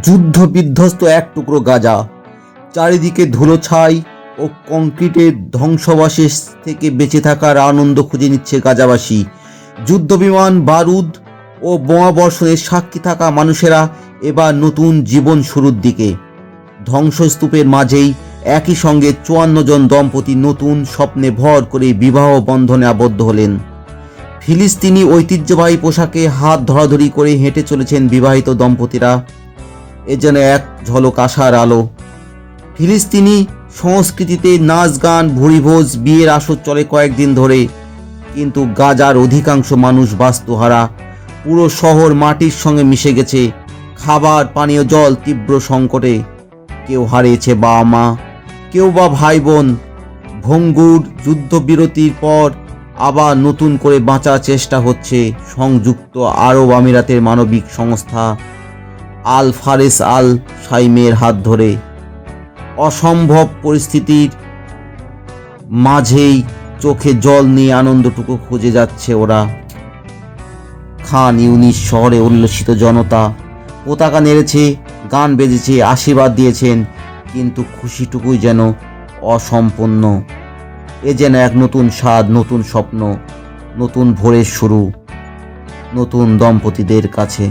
যুদ্ধ বিধ্বস্ত এক টুকরো গাজা। চারিদিকে ধুলো ছাই ও কংক্রিটের ধ্বংসবাশেষ থেকে বেঁচে থাকার আনন্দ খুঁজে নিচ্ছে গাজাবাসী। যুদ্ধবিমান, বারুদ ও বোমা বর্ষণের সাক্ষী থাকা মানুষেরা এবার নতুন জীবন শুরুর দিকে। ধ্বংসস্তূপের মাঝেই একই সঙ্গে চুয়ান্ন জন দম্পতি নতুন স্বপ্নে ভর করে বিবাহ বন্ধনে আবদ্ধ হলেন। ফিলিস্তিনি ঐতিহ্যবাহী পোশাকে হাত ধরাধরি করে হেঁটে চলেছেন বিবাহিত দম্পতিরা। এ যেন এক ঝলক আশার আলো। ফিলিস্তিনি সংস্কৃতিতে নাচ গান ভুরিভোজ বিয়ের আসর চলে কয়েকদিন ধরে। কিন্তু গাজার অধিকাংশ মানুষ বাস্তুহারা। পুরো শহর মাটির সঙ্গে মিশে গেছে। খাবার, পানীয় জল তীব্র সংকটে। কেউ হারিয়েছে বাবা মা, কেউ বা ভাই বোন। ভঙ্গুর যুদ্ধবিরতির পর আবার নতুন করে বাঁচার চেষ্টা হচ্ছে সংযুক্ত আরব আমিরাতের মানবিক সংস্থা। আল ফারেস আল সাইমের হাত ধরে। অসম্ভব পরিস্থিতির মাঝেই চোখে জল নিয়ে আনন্দটুকু খুঁজে যাচ্ছে ওরা। খান ইউনিস শহরে উল্লসিত জনতা, পতাকা নেড়েছে, গান বেজেছে, আশীর্বাদ দিয়েছেন, কিন্তু খুশিটুকুই যেন অসম্পন্ন এ যেন এক নতুন স্বাদ, নতুন স্বপ্ন, নতুন ভোরের শুরু, নতুন দম্পতিদের কাছে।